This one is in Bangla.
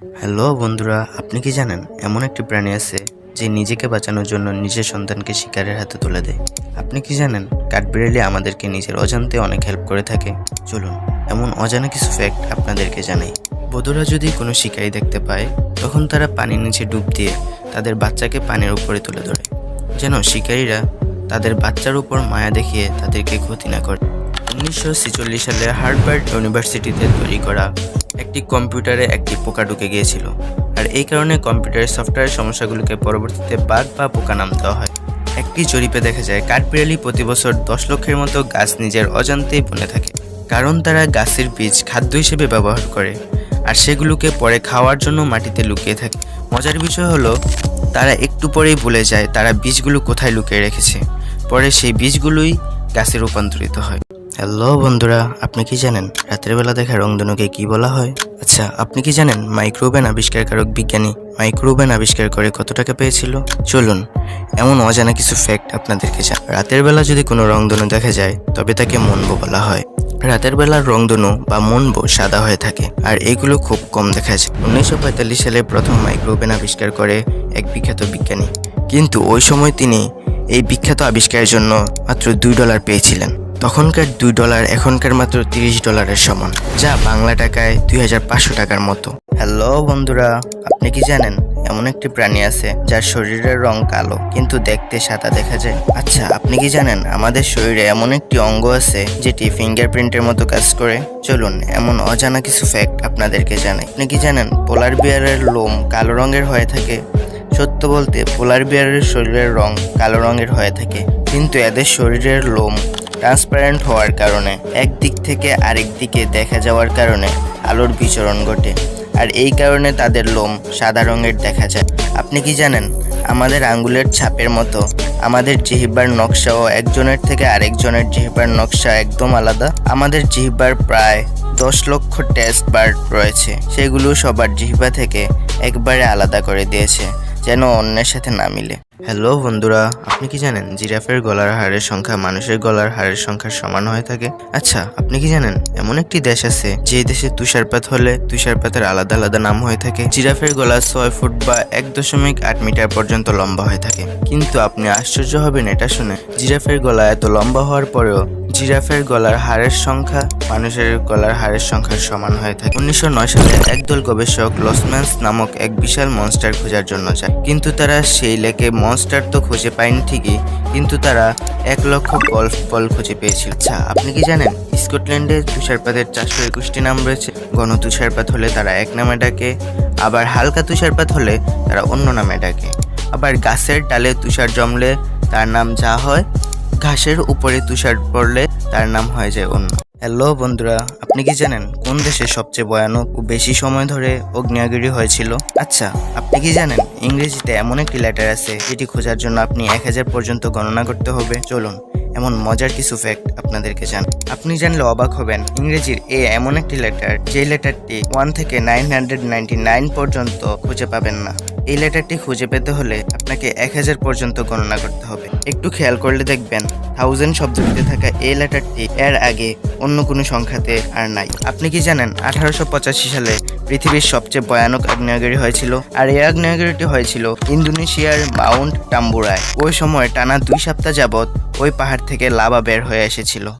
হ্যালো বন্ধুরা, আপনি কি জানেন, এমন একটি প্রাণী আছে যে নিজেকে বাঁচানোর জন্য নিজের সন্তানকে শিকারের হাতে তুলে দেয়। আপনি কি জানেন, কাঠবিড়ালি আমাদেরকে নিজের অজান্তে অনেক হেল্প করে থাকে। চলুন, এমন অজানা কিছু ফ্যাক্ট আপনাদেরকে জানাই। বধুরা যদি কোনো শিকারি দেখতে পায়, তখন তারা পানির নিচে ডুব দিয়ে তাদের বাচ্চাকে পানির উপরে তুলে ধরে। যেন শিকারীরা তাদের বাচ্চার উপর মায়া দেখিয়ে তাদেরকে ক্ষতি না করে। উনিশশো ছেচল্লিশ সালে হার্ভার্ড ইউনিভার্সিটিতে তৈরি করা একটি কম্পিউটারে একটি পোকা ঢুকে গিয়েছিল। আর এই কারণে কম্পিউটারের সফটওয়্যার সমস্যাগুলোকে পরবর্তীতে বাগ বা পোকা নাম দেওয়া হয়। একটি জরিপে দেখা যায়, কাঠবিড়ালি প্রতি বছর দশ লক্ষের মতো গাছ নিজের অজান্তেই বনে থাকে। কারণ তারা গাছের বীজ খাদ্য হিসেবে ব্যবহার করে, আর সেগুলোকে পরে খাওয়ার জন্য মাটিতে লুকিয়ে থাকে। মজার বিষয় হলো, তারা একটু পরেই ভুলে যায় তারা বীজগুলো কোথায় লুকিয়ে রেখেছে। পরে সেই বীজগুলোই গাছে রূপান্তরিত হয়। হ্যালো বন্ধুরা, আপনি কি জানেন রাতের বেলা দেখা রংধনুকে কি বলা হয়? আচ্ছা আপনি কি জানেন মাইক্রোওভেন আবিষ্কারকারক বিজ্ঞানী মাইক্রোওভেন আবিষ্কার করে কত টাকা পেয়েছিল? চলুন, এমন অজানা কিছু ফ্যাক্ট আপনাদেরকে জান রাতের বেলা যদি কোনো রংধনু দেখা যায়, তবে তাকে মনবো বলা হয়। রাতের বেলার রংধনু বা মনবো সাদা হয়ে থাকে, আর এগুলো খুব কম দেখা যায়। উনিশশো পঁয়তাল্লিশ সালে প্রথম মাইক্রোওভেন আবিষ্কার করে এক বিখ্যাত বিজ্ঞানী। কিন্তু ওই সময় তিনি এই বিখ্যাত আবিষ্কারের জন্য মাত্র দুই ডলার পেয়েছিলেন। তখনকার দুই ডলার, এখনকার মাত্র তিরিশ ডলারের সমান, যা বাংলা টাকায় দুই হাজার পাঁচশো টাকার মতো। হ্যালো বন্ধুরা, আপনি কি জানেন, এমন একটি প্রাণী আছে যার শরীরের রং কালো, কিন্তু দেখতে সাদা দেখা যায়? আচ্ছা আপনি কি জানেন, আমাদের শরীরে এমন একটি অঙ্গ আছে যেটি ফিঙ্গারপ্রিন্টের মতো কাজ করে? চলুন, এমন অজানা কিছু ফ্যাক্ট আপনাদেরকে জানাই। আপনি কি জানেন, পোলার বিয়ারের লোম কালো রঙের হয়ে থাকে? সত্য বলতে, পোলার বিয়ারের শরীরের রং কালো রঙের হয়ে থাকে, কিন্তু এদের শরীরের লোম ট্রান্সপারেন্ট হওয়ার কারণে এক দিক থেকে আরেক দিকে দেখা যাওয়ার কারণে আলোর বিচরণ ঘটে। আর এই কারণে তাদের লোম সাদা রঙের দেখা যায়। আপনি কি জানেন, আমাদের আঙ্গুলের ছাপের মতো আমাদের জিহিবার নকশাও একজনের থেকে আরেকজনের জিহিবার নকশা একদম আলাদা। আমাদের জিহিবার প্রায় দশ লক্ষ টেস্ট বার্ড রয়েছে। সেগুলো সবার জিহ্বা থেকে একবারে আলাদা করে দিয়েছে, যেন অন্যের সাথে না মিলে। হ্যালো বন্ধুরা, আপনি কি জানেন জিরাফের গলার হাড়ের সংখ্যা মানুষের গলার হাড়ের সংখ্যার সমান হয়ে থাকে? আচ্ছা আপনি কি জানেন এমন একটি দেশ আছে যে দেশে তুষারপাত হলে তুষারপাতের আলাদা আলাদা নাম হয়ে থাকে? জিরাফের গলা ছয় ফুট বা এক দশমিক আট মিটার পর্যন্ত লম্বা হয়ে থাকে। কিন্তু আপনি আশ্চর্য হবেন এটা শুনে, জিরাফের গলা এত লম্বা হওয়ার পরেও জিরাফের গলার হাড়ের সংখ্যা মানুষের গলার হাড়ের সংখ্যার সমান হয়ে থাকে। উনিশশো নয় সালে একদল গবেষক লসম্যান্স নামক এক বিশাল মনস্টার খোঁজার জন্য যায়। কিন্তু তারা সেই লেকে মনস্টার তো খুঁজে পায়নি ঠিকই, কিন্তু তারা এক লক্ষ গল্ফ বল খুঁজে পেয়েছিল। আচ্ছা আপনি কি জানেন? স্কটল্যান্ডে তুষারপাতের চারশো একুশটি নাম রয়েছে। ঘন তুষারপাত হলে তারা এক নামে ডাকে, আবার হালকা তুষারপাত হলে তারা অন্য নামে ডাকে। আবার গাছের ডালে তুষার জমলে তার নাম যা হয়, ঘাসের উপরে তুষার পড়লে তার নাম হয়ে যায় অন্য। হ্যালো বন্ধুরা, আপনি কি জানেন কোন দেশে সবচেয়ে ভয়ানক ও বেশি সময় ধরে অগ্নিয়াগিরি হয়েছিল? আচ্ছা আপনি কি জানেন ইংরেজিতে এমন একটি লেটার আছে যেটি খোঁজার জন্য আপনি এক হাজার পর্যন্ত গণনা করতে হবে? চলুন, এমন মজার কিছু ফ্যাক্ট আপনাদেরকে জান আপনি জানলে অবাক হবেন, ইংরেজির এ এমন একটি লেটার যে লেটারটি ওয়ান থেকে নাইন হান্ড্রেড নাইনটি নাইন পর্যন্ত খুঁজে পাবেন না। এই লেটারটি খুঁজে পেতে হলে আপনাকে এক হাজার পর্যন্ত গণনা করতে হবে। একটু খেয়াল করলে দেখবেন থাউজেন্ড শব্দটিতে থাকা এই লেটারটি এর আগে অন্য কোনো সংখ্যাতে আর নাই। আপনি কি জানেন, আঠারোশো পঁচাশি সালে পৃথিবীর সবচেয়ে ভয়ানক আগ্নেয়গিরি হয়েছিল? আর এই আগ্নেয়গিরিটি হয়েছিল ইন্দোনেশিয়ার মাউন্ট টাম্বুরায়। ওই সময় টানা দুই সপ্তাহ যাবৎ ওই পাহাড় থেকে লাভা বের হয়ে এসেছিল।